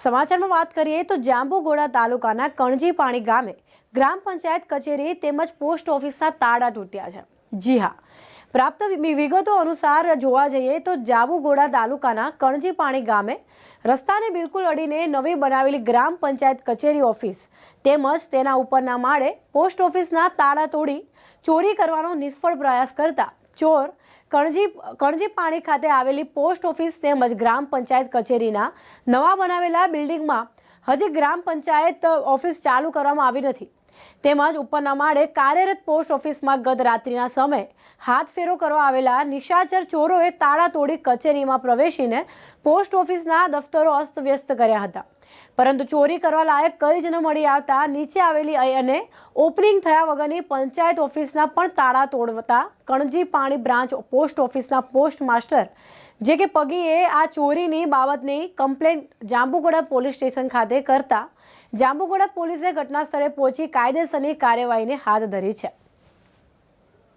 સમાચારમાં વાત કરીએ તો જાંબુગોડા તાલુકાના કણજીપાણી ગામે ગ્રામ પંચાયત કચેરી તેમજ પોસ્ટ ઓફિસના તાળા તૂટ્યા છે. જી હા. પ્રાપ્ત વિગતો અનુસાર જોવા જઈએ તો જાંબુગોડા તાલુકાના કણજીપાણી ગામે રસ્તાને બિલકુલ અડીને નવી બનાવેલી ગ્રામ પંચાયત કચેરી ઓફિસ તેમજ તેના ઉપરના માળે પોસ્ટ ઓફિસના તાળા તોડી ચોરી કરવાનો નિષ્ફળ પ્રયાસ કરતા ચોર કણજી કણજી પાણી ખાતે આવેલી પોસ્ટ ઓફિસ તેમજ ગ્રામ પંચાયત કચેરીના નવા બનાવેલા બિલ્ડિંગમાં હજી ગ્રામ પંચાયત ઓફિસ ચાલુ કરવામાં આવી નથી. તેમજ ઉપરના માળે કાર્યરત પોસ્ટ ઓફિસમાં ગત રાત્રિના સમયે હાથ ફેરો કરવા આવેલા નિશાચર ચોરોએ તાળા તોડી કચેરીમાં પ્રવેશીને પોસ્ટ ઓફિસના દફતરો અસ્તવ્યસ્ત કર્યા હતા. પરંતુ ચોરી કરવા લાયક કંઈ જ ન મળી આવતા નીચે આવેલી અને ઓપનિંગ થયા વગરની પંચાયત ઓફિસના પણ તાળા તોડતા કણજી પાણી બ્રાન્ચ પોસ્ટ ઓફિસના પોસ્ટ માસ્ટર, જે કે પગીએ આ ચોરીની બાબતની કમ્પ્લેન જાંબુગોડા પોલીસ સ્ટેશન ખાતે કરતા. જાંબુગોડા પોલીસે ઘટના સ્થળે પહોંચી કાયદેસરની કાર્યવાહીને હાથ ધરી છે.